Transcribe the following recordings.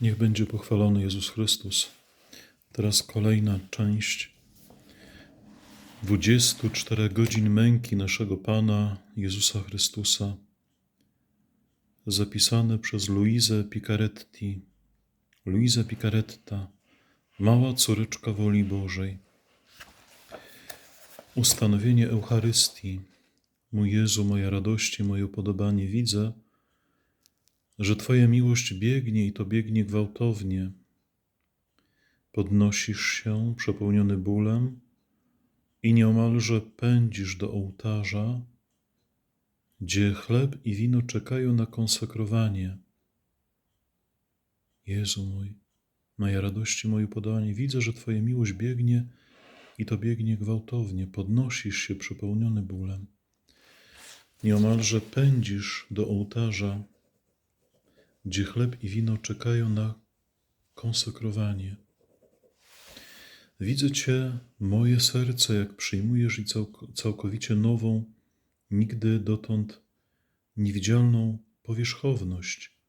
Niech będzie pochwalony Jezus Chrystus. Teraz kolejna część 24 godzin męki naszego Pana Jezusa Chrystusa, zapisane przez Luizę Picaretti. Luiza Picaretta, mała córeczka woli Bożej. Ustanowienie Eucharystii. Mój Jezu, moja radości, moje upodobanie, widzę, że Twoja miłość biegnie i to biegnie gwałtownie. Podnosisz się, przepełniony bólem, i nieomalże pędzisz do ołtarza, gdzie chleb i wino czekają na konsekrowanie. Jezu mój, moja radości, moje upodobanie, widzę, że Twoja miłość biegnie i to biegnie gwałtownie. Podnosisz się, przepełniony bólem. Nieomalże pędzisz do ołtarza, gdzie chleb i wino czekają na konsekrowanie. Widzę Cię, moje serce, jak przyjmujesz i całk- całkowicie nową, nigdy dotąd niewidzialną powierzchowność.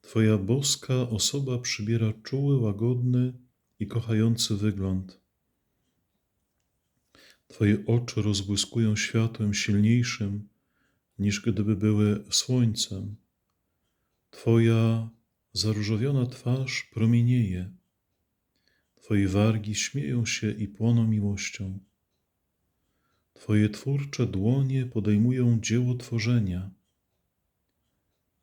Twoja boska osoba przybiera czuły, łagodny i kochający wygląd. Twoje oczy rozbłyskują światłem silniejszym, niż gdyby były słońcem. Twoja zaróżowiona twarz promienieje. Twoje wargi śmieją się i płoną miłością. Twoje twórcze dłonie podejmują dzieło tworzenia.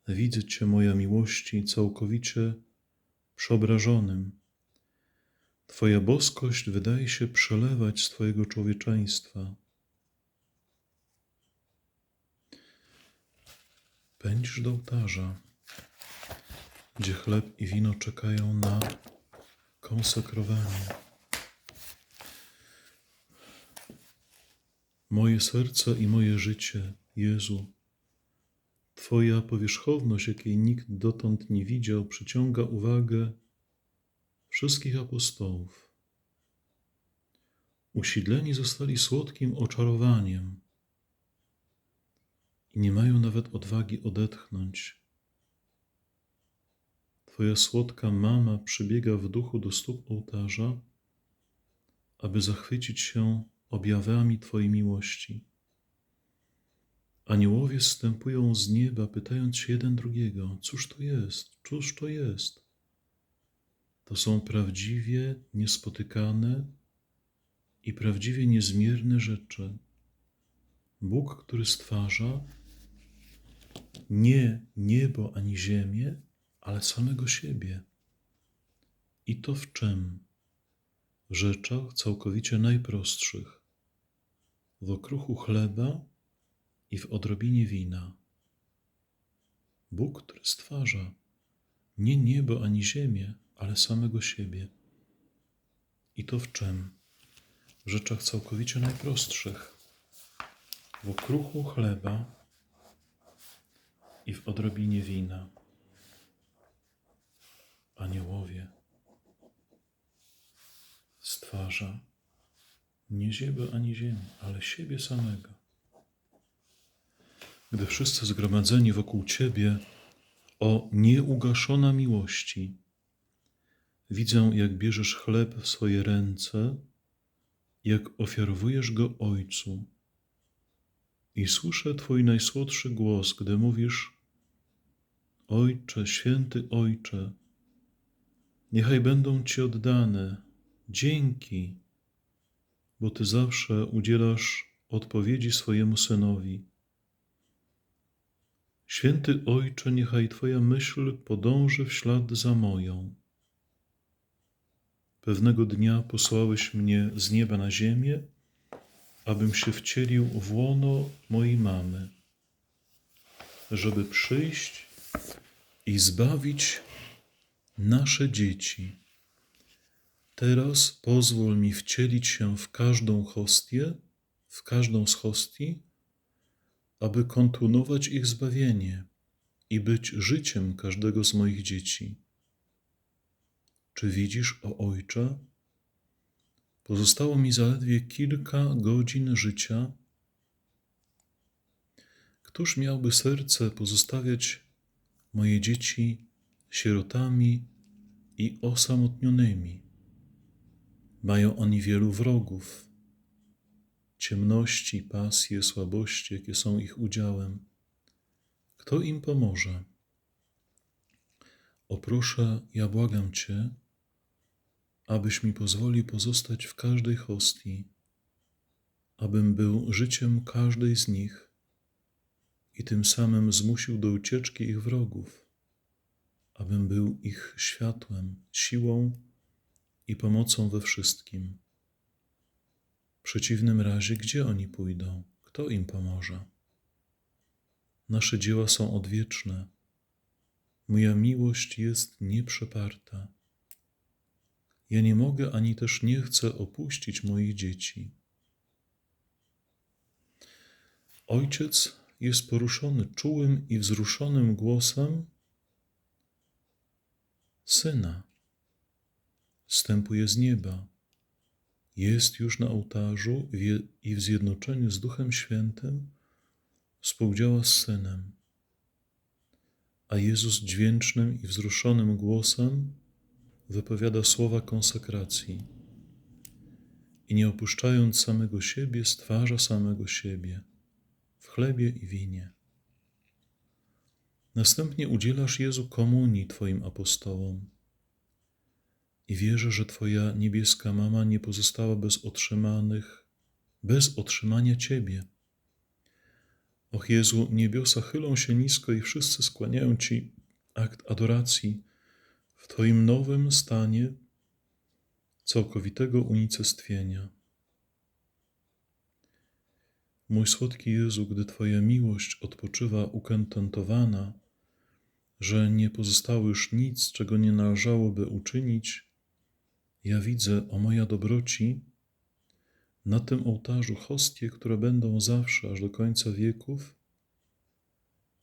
Widzę Cię, moja miłości, całkowicie przeobrażonym. Twoja boskość wydaje się przelewać z Twojego człowieczeństwa. Pędzisz do ołtarza, gdzie chleb i wino czekają na konsekrowanie. Moje serce i moje życie, Jezu, Twoja powierzchowność, jakiej nikt dotąd nie widział, przyciąga uwagę wszystkich apostołów. Usidleni zostali słodkim oczarowaniem i nie mają nawet odwagi odetchnąć. Twoja słodka mama przybiega w duchu do stóp ołtarza, aby zachwycić się objawami Twojej miłości. Aniołowie zstępują z nieba, pytając się jeden drugiego: Cóż to jest? Cóż to jest? To są prawdziwie niespotykane i prawdziwie niezmierne rzeczy. Bóg, który stwarza nie niebo ani ziemię, ale samego siebie. I to w czym? W rzeczach całkowicie najprostszych, w okruchu chleba i w odrobinie wina. Bóg, który stwarza nie niebo ani ziemię, ale samego siebie. I to w czym? W rzeczach całkowicie najprostszych, w okruchu chleba i w odrobinie wina. Aniołowie stwarza nie niebo ani ziemię, ale siebie samego. Gdy wszyscy zgromadzeni wokół Ciebie o nieugaszona miłości, widzę, jak bierzesz chleb w swoje ręce, jak ofiarowujesz go Ojcu. I słyszę Twój najsłodszy głos, gdy mówisz: Ojcze, święty Ojcze, niechaj będą Ci oddane dzięki, bo Ty zawsze udzielasz odpowiedzi swojemu synowi. Święty Ojcze, niechaj Twoja myśl podąży w ślad za moją. Pewnego dnia posłałeś mnie z nieba na ziemię, abym się wcielił w łono mojej mamy, żeby przyjść i zbawić nasze dzieci. Teraz pozwól mi wcielić się w każdą hostię, w każdą z hostii, aby kontynuować ich zbawienie i być życiem każdego z moich dzieci. Czy widzisz, o Ojcze? Pozostało mi zaledwie kilka godzin życia. Któż miałby serce pozostawiać moje dzieci sierotami i osamotnionymi. Mają oni wielu wrogów, ciemności, pasje, słabości, jakie są ich udziałem. Kto im pomoże? O proszę, ja błagam Cię, abyś mi pozwolił pozostać w każdej hostii, abym był życiem każdej z nich i tym samym zmusił do ucieczki ich wrogów, abym był ich światłem, siłą i pomocą we wszystkim. W przeciwnym razie, gdzie oni pójdą? Kto im pomoże? Nasze dzieła są odwieczne. Moja miłość jest nieprzeparta. Ja nie mogę ani też nie chcę opuścić moich dzieci. Ojciec jest poruszony czułym i wzruszonym głosem syna. Wstępuje z nieba. Jest już na ołtarzu i w zjednoczeniu z Duchem Świętym współdziała z synem. A Jezus dźwięcznym i wzruszonym głosem wypowiada słowa konsekracji i nie opuszczając samego siebie, stwarza samego siebie w chlebie i winie. Następnie udzielasz Jezu komunii Twoim apostołom i wierzę, że Twoja niebieska mama nie pozostała bez otrzymanych, bez otrzymania Ciebie. Och Jezu, niebiosa chylą się nisko i wszyscy skłaniają Ci akt adoracji w Twoim nowym stanie całkowitego unicestwienia. Mój słodki Jezu, gdy Twoja miłość odpoczywa ukontentowana, że nie pozostało już nic, czego nie należałoby uczynić, ja widzę, o moja dobroci, na tym ołtarzu hostie, które będą zawsze, aż do końca wieków,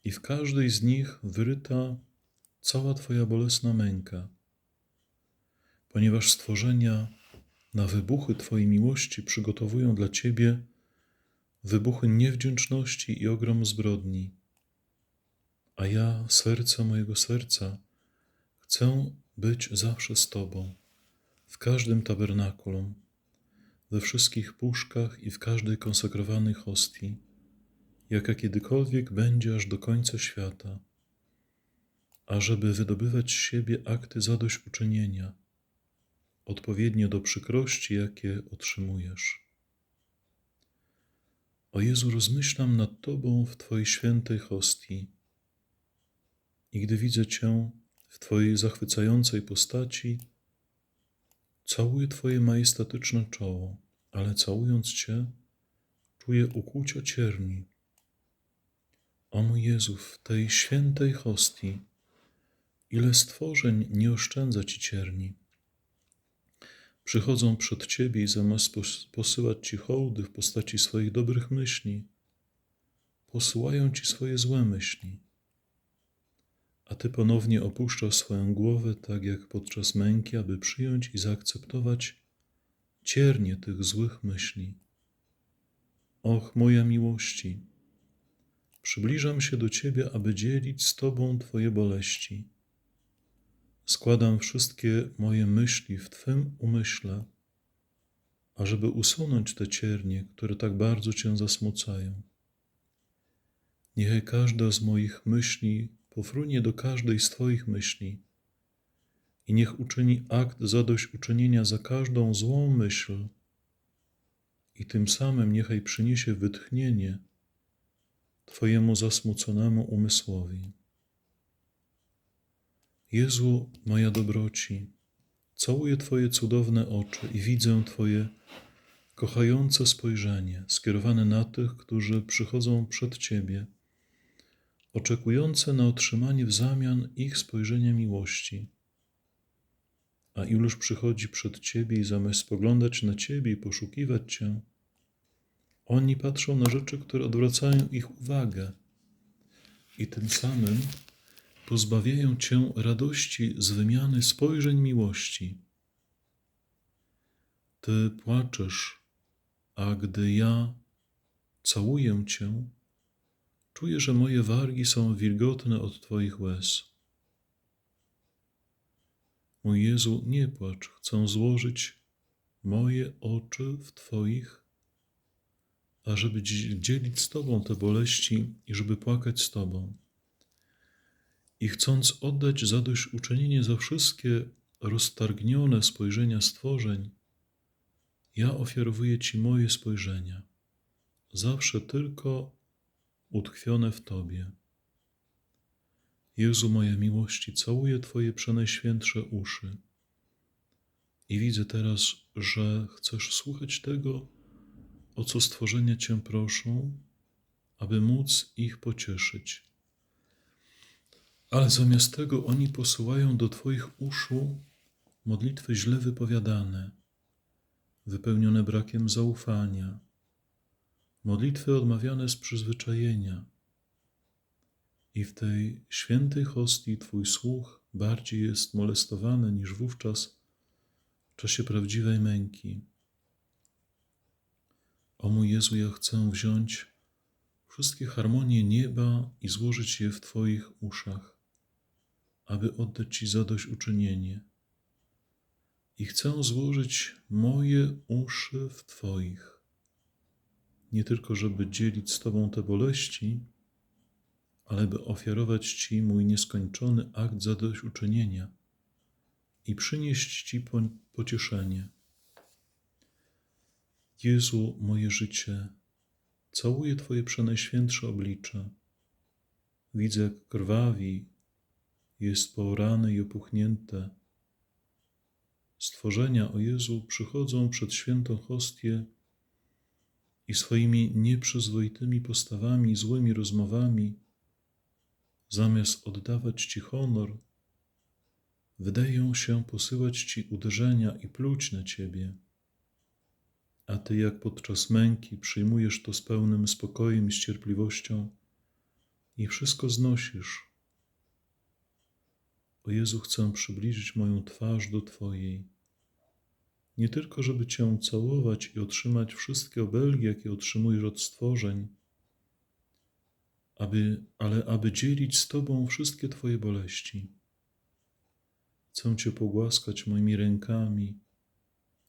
i w każdej z nich wyryta cała Twoja bolesna męka, ponieważ stworzenia na wybuchy Twojej miłości przygotowują dla Ciebie wybuchy niewdzięczności i ogrom zbrodni. A ja, serce mojego serca, chcę być zawsze z Tobą, w każdym tabernakulum, we wszystkich puszkach i w każdej konsekrowanej hostii, jaka kiedykolwiek będzie aż do końca świata, ażeby wydobywać z siebie akty zadośćuczynienia, odpowiednio do przykrości, jakie otrzymujesz. O Jezu, rozmyślam nad Tobą w Twojej świętej hostii i gdy widzę Cię w Twojej zachwycającej postaci, całuję Twoje majestatyczne czoło, ale całując Cię, czuję ukłucia cierni. O mój Jezu, w tej świętej hostii, ile stworzeń nie oszczędza Ci cierni przychodzą przed Ciebie i zamiast posyłać Ci hołdy w postaci swoich dobrych myśli, posyłają Ci swoje złe myśli. A Ty ponownie opuszczasz swoją głowę, tak jak podczas męki, aby przyjąć i zaakceptować ciernie tych złych myśli. Och, moja miłości, przybliżam się do Ciebie, aby dzielić z Tobą Twoje boleści Składam wszystkie moje myśli w Twym umyśle, ażeby usunąć te ciernie, które tak bardzo Cię zasmucają. Niechaj każda z moich myśli pofrunie do każdej z Twoich myśli i niech uczyni akt zadośćuczynienia za każdą złą myśl i tym samym niechaj przyniesie wytchnienie Twojemu zasmuconemu umysłowi. Jezu, moja dobroci, całuję Twoje cudowne oczy i widzę Twoje kochające spojrzenie skierowane na tych, którzy przychodzą przed Ciebie, oczekujące na otrzymanie w zamian ich spojrzenia miłości. A iluż przychodzi przed Ciebie i zamiast spoglądać na Ciebie i poszukiwać Cię, oni patrzą na rzeczy, które odwracają ich uwagę i tym samym pozbawiają cię radości z wymiany spojrzeń miłości. Ty płaczesz, a gdy ja całuję cię, czuję, że moje wargi są wilgotne od Twoich łez. Mój Jezu, nie płacz, chcę złożyć moje oczy w Twoich, ażeby dzi- dzielić z Tobą te boleści i żeby płakać z Tobą. I chcąc oddać zadośćuczynienie za wszystkie roztargnione spojrzenia stworzeń, ja ofiarowuję Ci moje spojrzenia, zawsze tylko utkwione w Tobie. Jezu, moja miłości, całuję Twoje przenajświętsze uszy i widzę teraz, że chcesz słuchać tego, o co stworzenia Cię proszą, aby móc ich pocieszyć. Ale zamiast tego oni posyłają do Twoich uszu modlitwy źle wypowiadane, wypełnione brakiem zaufania, modlitwy odmawiane z przyzwyczajenia. I w tej świętej hostii Twój słuch bardziej jest molestowany niż wówczas w czasie prawdziwej męki. O mój Jezu, ja chcę wziąć wszystkie harmonie nieba i złożyć je w Twoich uszach, aby oddać Ci zadośćuczynienie. I chcę złożyć moje uszy w Twoich, nie tylko żeby dzielić z Tobą te boleści, ale by ofiarować Ci mój nieskończony akt zadośćuczynienia i przynieść Ci po- pocieszenie. Jezu, moje życie, całuję Twoje przenajświętsze oblicze. Widzę, jak krwawi, jest poorane i opuchnięte. Stworzenia, o Jezu, przychodzą przed świętą hostię i swoimi nieprzyzwoitymi postawami, złymi rozmowami, zamiast oddawać Ci honor, wydają się posyłać Ci uderzenia i pluć na Ciebie. A Ty, jak podczas męki, przyjmujesz to z pełnym spokojem i z cierpliwością i wszystko znosisz. O Jezu, chcę przybliżyć moją twarz do Twojej. Nie tylko, żeby Cię całować i otrzymać wszystkie obelgi, jakie otrzymujesz od stworzeń, aby, ale aby dzielić z Tobą wszystkie Twoje boleści. Chcę Cię pogłaskać moimi rękami,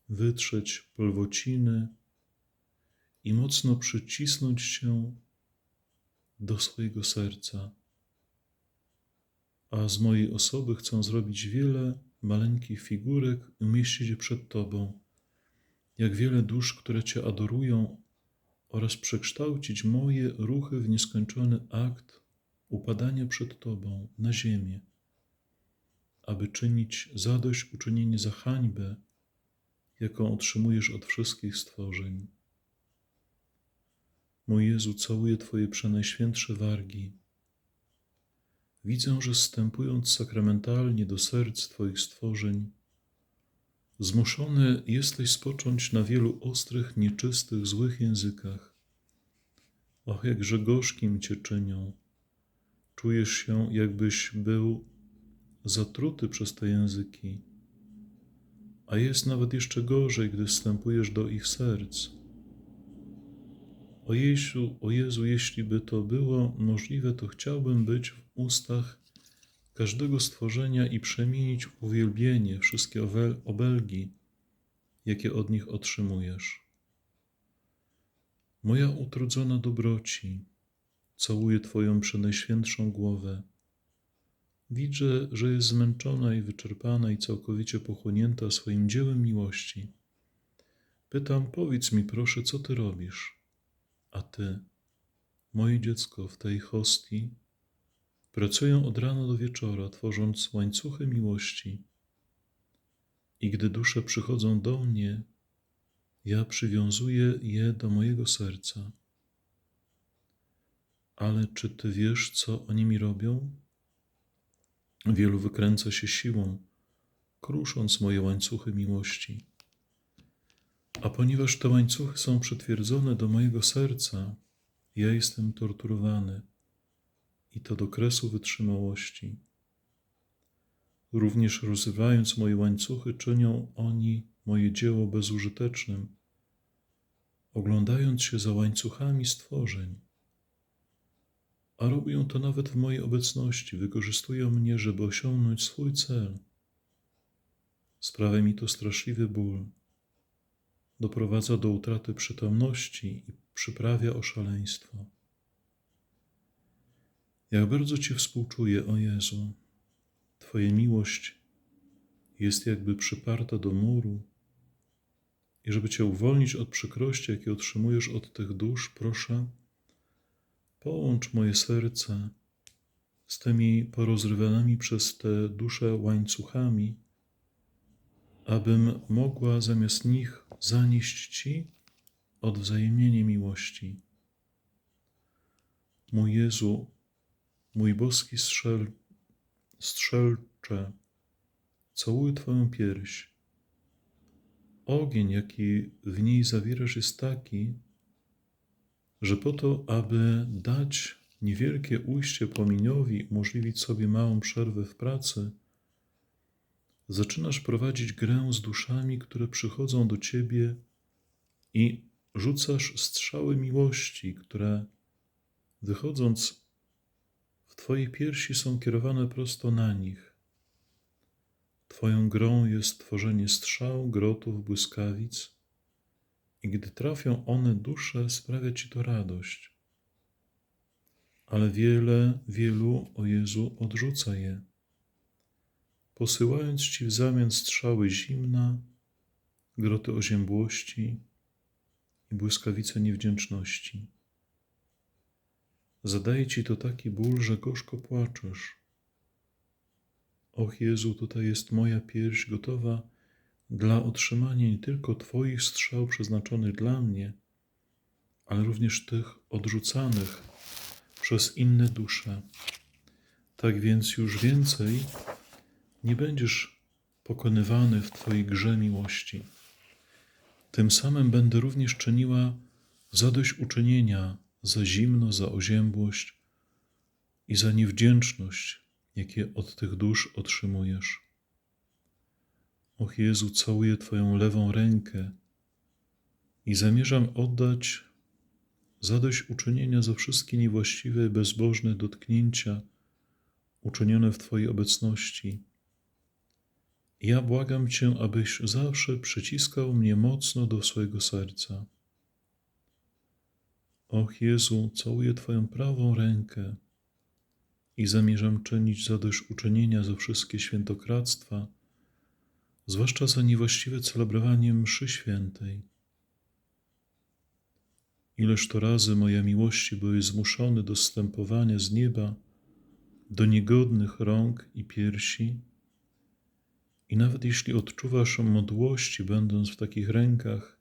wytrzeć polwociny i mocno przycisnąć Cię do swojego serca. A z mojej osoby chcę zrobić wiele maleńkich figurek i umieścić je przed Tobą, jak wiele dusz, które Cię adorują, oraz przekształcić moje ruchy w nieskończony akt upadania przed Tobą na ziemię, aby czynić zadośćuczynienie za hańbę, jaką otrzymujesz od wszystkich stworzeń. Mój Jezu, całuję Twoje przenajświętsze wargi. Widzę, że wstępując sakramentalnie do serc Twoich stworzeń, zmuszony jesteś spocząć na wielu ostrych, nieczystych, złych językach. Och, jakże gorzkim Cię czynią. Czujesz się, jakbyś był zatruty przez te języki. A jest nawet jeszcze gorzej, gdy wstępujesz do ich serc. O Jezu, o Jezu, jeśli by to było możliwe, to chciałbym być w ustach każdego stworzenia i przemienić w uwielbienie wszystkie obelgi, jakie od nich otrzymujesz. Moja utrudzona dobroci, całuję Twoją przenajświętszą głowę. Widzę, że jest zmęczona i wyczerpana i całkowicie pochłonięta swoim dziełem miłości. Pytam, powiedz mi proszę, co Ty robisz? A Ty, moje dziecko, w tej hostii pracuję od rana do wieczora, tworząc łańcuchy miłości. I gdy dusze przychodzą do mnie, ja przywiązuję je do mojego serca. Ale czy Ty wiesz, co oni mi robią? Wielu wykręca się siłą, krusząc moje łańcuchy miłości. A ponieważ te łańcuchy są przytwierdzone do mojego serca, ja jestem torturowany i to do kresu wytrzymałości. Również rozrywając moje łańcuchy, czynią oni moje dzieło bezużytecznym, oglądając się za łańcuchami stworzeń. A robią to nawet w mojej obecności, wykorzystują mnie, żeby osiągnąć swój cel. Sprawia mi to straszliwy ból. Doprowadza do utraty przytomności i przyprawia o szaleństwo. Jak bardzo Ci współczuję, o Jezu. Twoja miłość jest jakby przyparta do muru. I żeby Cię uwolnić od przykrości, jakie otrzymujesz od tych dusz, proszę, połącz moje serce z tymi porozrywanymi przez te dusze łańcuchami, abym mogła zamiast nich zanieść Ci odwzajemnienie miłości. Mój Jezu, mój boski strzel, strzelcze, całuję Twoją pierś. Ogień, jaki w niej zawierasz, jest taki, że po to, aby dać niewielkie ujście płomieniowi, umożliwić sobie małą przerwę w pracy, zaczynasz prowadzić grę z duszami, które przychodzą do ciebie i rzucasz strzały miłości, które wychodząc w twojej piersi są kierowane prosto na nich. Twoją grą jest tworzenie strzał, grotów, błyskawic, i gdy trafią one dusze, sprawia ci to radość. Ale wiele, wielu, o Jezu, odrzuca je, posyłając ci w zamian strzały zimna, groty oziębłości i błyskawice niewdzięczności. Zadaje ci to taki ból, że gorzko płaczesz. Och Jezu, tutaj jest moja pierś gotowa dla otrzymania nie tylko Twoich strzał przeznaczonych dla mnie, ale również tych odrzucanych przez inne dusze. Tak więc już więcej nie będziesz pokonywany w Twojej grze miłości. Tym samym będę również czyniła zadośćuczynienia za zimno, za oziębłość i za niewdzięczność, jakie od tych dusz otrzymujesz. Och Jezu, całuję Twoją lewą rękę i zamierzam oddać zadośćuczynienia za wszystkie niewłaściwe bezbożne dotknięcia uczynione w Twojej obecności. Ja błagam Cię, abyś zawsze przyciskał mnie mocno do swojego serca. Och Jezu, całuję Twoją prawą rękę i zamierzam czynić zadośćuczynienia za wszystkie świętokradztwa, zwłaszcza za niewłaściwe celebrowanie mszy świętej. Ileż to razy moja miłości były zmuszone do zstępowania z nieba do niegodnych rąk i piersi, i nawet jeśli odczuwasz modłości, będąc w takich rękach,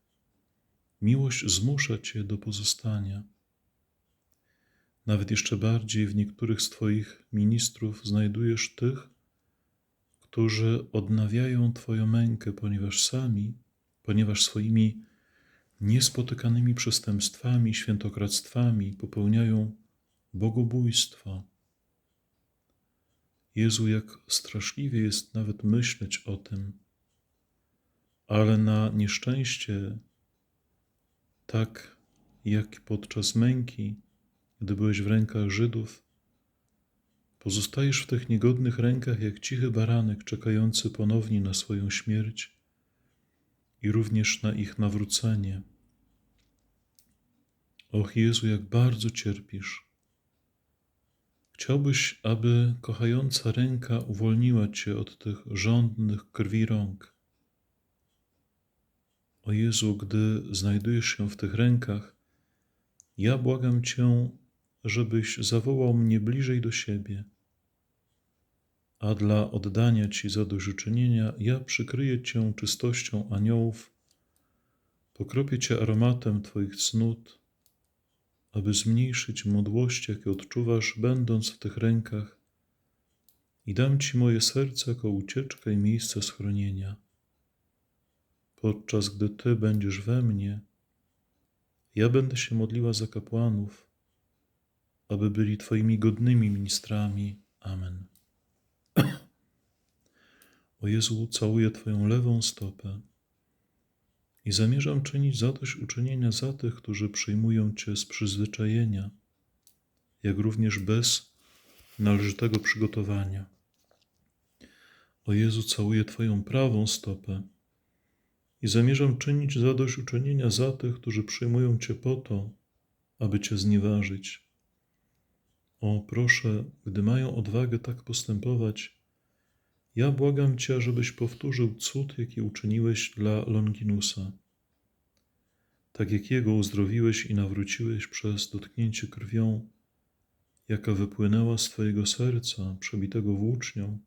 miłość zmusza cię do pozostania. Nawet jeszcze bardziej w niektórych z Twoich ministrów znajdujesz tych, którzy odnawiają Twoją mękę, ponieważ sami, ponieważ swoimi niespotykanymi przestępstwami, świętokradztwami popełniają bogobójstwo. Jezu, jak straszliwie jest nawet myśleć o tym, ale na nieszczęście, tak jak podczas męki, gdy byłeś w rękach Żydów, pozostajesz w tych niegodnych rękach jak cichy baranek czekający ponownie na swoją śmierć i również na ich nawrócenie. Och Jezu, jak bardzo cierpisz. Chciałbyś, aby kochająca ręka uwolniła Cię od tych żądnych krwi rąk. O Jezu, gdy znajdujesz się w tych rękach, ja błagam Cię, żebyś zawołał mnie bliżej do siebie. A dla oddania Ci zadośćuczynienia ja przykryję Cię czystością aniołów, pokropię Cię aromatem Twoich cnót, aby zmniejszyć modłość, jakie odczuwasz, będąc w tych rękach, i dam Ci moje serce jako ucieczkę i miejsce schronienia. Podczas gdy Ty będziesz we mnie, ja będę się modliła za kapłanów, aby byli Twoimi godnymi ministrami. Amen. O Jezu, całuję Twoją lewą stopę i zamierzam czynić zadośćuczynienia za tych, którzy przyjmują Cię z przyzwyczajenia, jak również bez należytego przygotowania. O Jezu, całuję Twoją prawą stopę i zamierzam czynić zadośćuczynienia za tych, którzy przyjmują Cię po to, aby Cię znieważyć. O, proszę, gdy mają odwagę tak postępować, ja błagam Cię, żebyś powtórzył cud, jaki uczyniłeś dla Longinusa. Tak jak jego uzdrowiłeś i nawróciłeś przez dotknięcie krwią, jaka wypłynęła z Twojego serca, przebitego włócznią,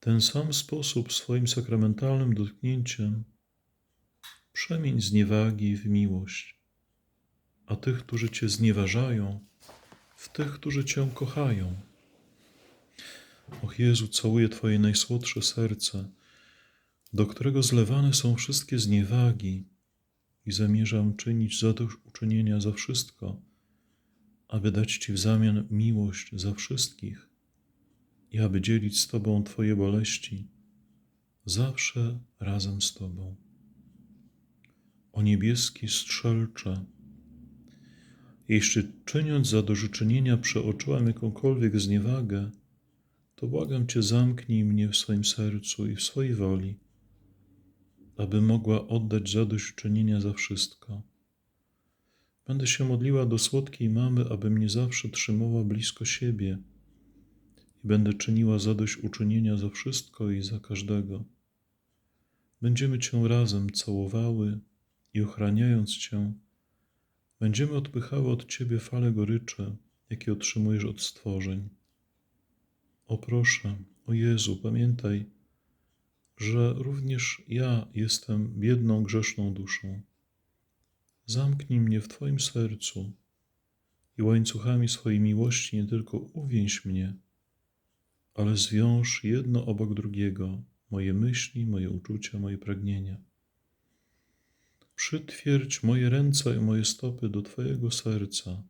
ten sam sposób swoim sakramentalnym dotknięciem przemień zniewagi w miłość, a tych, którzy Cię znieważają, w tych, którzy Cię kochają. Och Jezu, całuję Twoje najsłodsze serce, do którego zlewane są wszystkie zniewagi i zamierzam czynić zadośćuczynienia za wszystko, aby dać Ci w zamian miłość za wszystkich i aby dzielić z Tobą Twoje boleści, zawsze razem z Tobą. O niebieski strzelcze, jeśli czyniąc zadośćuczynienia przeoczyłam jakąkolwiek zniewagę, to błagam Cię, zamknij mnie w swoim sercu i w swojej woli, aby mogła oddać zadośćuczynienia za wszystko. Będę się modliła do słodkiej mamy, aby mnie zawsze trzymała blisko siebie i będę czyniła zadośćuczynienia za wszystko i za każdego. Będziemy Cię razem całowały i ochraniając Cię, będziemy odpychały od Ciebie fale goryczy, jakie otrzymujesz od stworzeń. O proszę, o Jezu, pamiętaj, że również ja jestem biedną, grzeszną duszą. Zamknij mnie w Twoim sercu i łańcuchami swojej miłości nie tylko uwięź mnie, ale zwiąż jedno obok drugiego moje myśli, moje uczucia, moje pragnienia. Przytwierdź moje ręce i moje stopy do Twojego serca,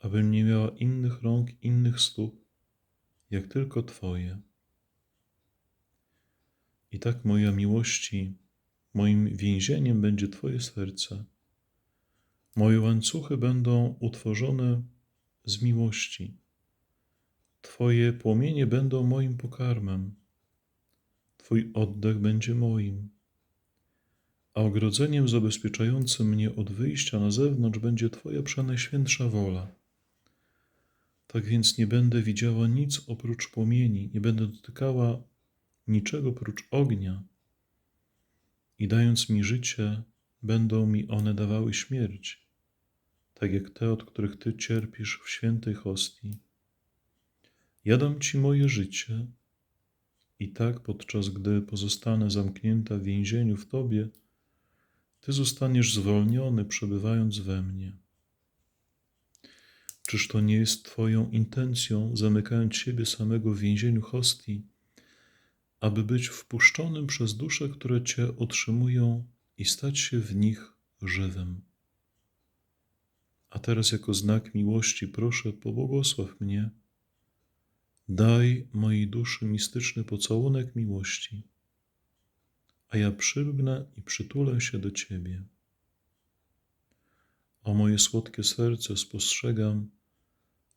abym nie miała innych rąk, innych stóp, jak tylko Twoje. I tak moja miłości, moim więzieniem będzie Twoje serce. Moje łańcuchy będą utworzone z miłości. Twoje płomienie będą moim pokarmem. Twój oddech będzie moim. A ogrodzeniem zabezpieczającym mnie od wyjścia na zewnątrz będzie Twoja przenajświętsza wola. Tak więc nie będę widziała nic oprócz płomieni, nie będę dotykała niczego oprócz ognia. I dając mi życie, będą mi one dawały śmierć, tak jak te, od których Ty cierpisz w świętej hostii. Ja dam Ci moje życie i tak podczas gdy pozostanę zamknięta w więzieniu w Tobie, Ty zostaniesz zwolniony, przebywając we mnie. Czyż to nie jest Twoją intencją, zamykając siebie samego w więzieniu hostii, aby być wpuszczonym przez dusze, które Cię otrzymują i stać się w nich żywym? A teraz, jako znak miłości, proszę, pobłogosław mnie. Daj mojej duszy mistyczny pocałunek miłości, a ja przylgnę i przytulę się do Ciebie. O moje słodkie serce, spostrzegam,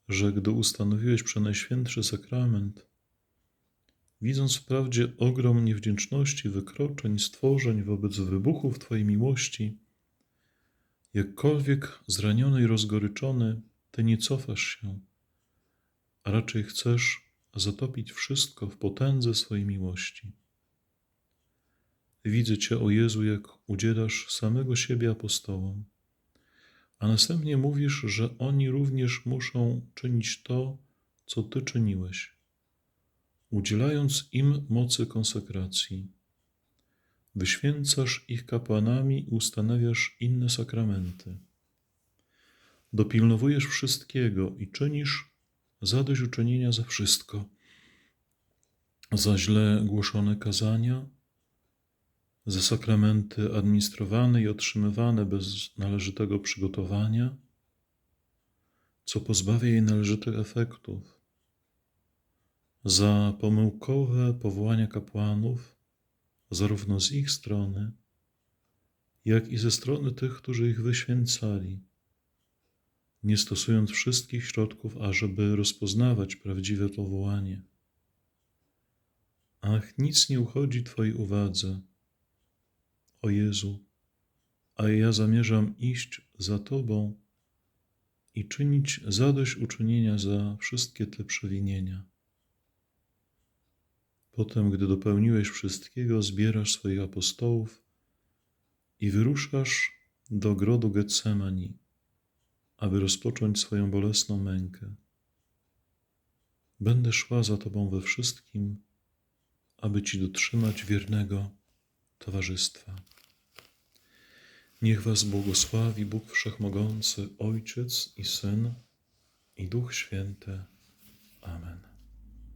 że gdy ustanowiłeś przenajświętszy sakrament, widząc wprawdzie ogrom niewdzięczności, wykroczeń, stworzeń wobec wybuchów Twojej miłości, jakkolwiek zraniony i rozgoryczony, Ty nie cofasz się, a raczej chcesz zatopić wszystko w potędze swojej miłości. Widzę Cię, o Jezu, jak udzielasz samego siebie apostołom a następnie mówisz, że oni również muszą czynić to, co Ty czyniłeś, udzielając im mocy konsekracji. Wyświęcasz ich kapłanami i ustanawiasz inne sakramenty. Dopilnowujesz wszystkiego i czynisz zadośćuczynienia za wszystko. Za źle głoszone kazania, za sakramenty administrowane i otrzymywane bez należytego przygotowania, co pozbawia jej należytych efektów, za pomyłkowe powołania kapłanów, zarówno z ich strony, jak i ze strony tych, którzy ich wyświęcali, nie stosując wszystkich środków, ażeby rozpoznawać prawdziwe powołanie. Ach, nic nie uchodzi Twojej uwadze. O Jezu, a ja zamierzam iść za Tobą i czynić zadośćuczynienia za wszystkie te przewinienia. Potem, gdy dopełniłeś wszystkiego, zbierasz swoich apostołów i wyruszasz do grodu Getsemani, aby rozpocząć swoją bolesną mękę. Będę szła za Tobą we wszystkim, aby Ci dotrzymać wiernego towarzystwa. Niech Was błogosławi Bóg Wszechmogący, Ojciec i Syn i Duch Święty. Amen.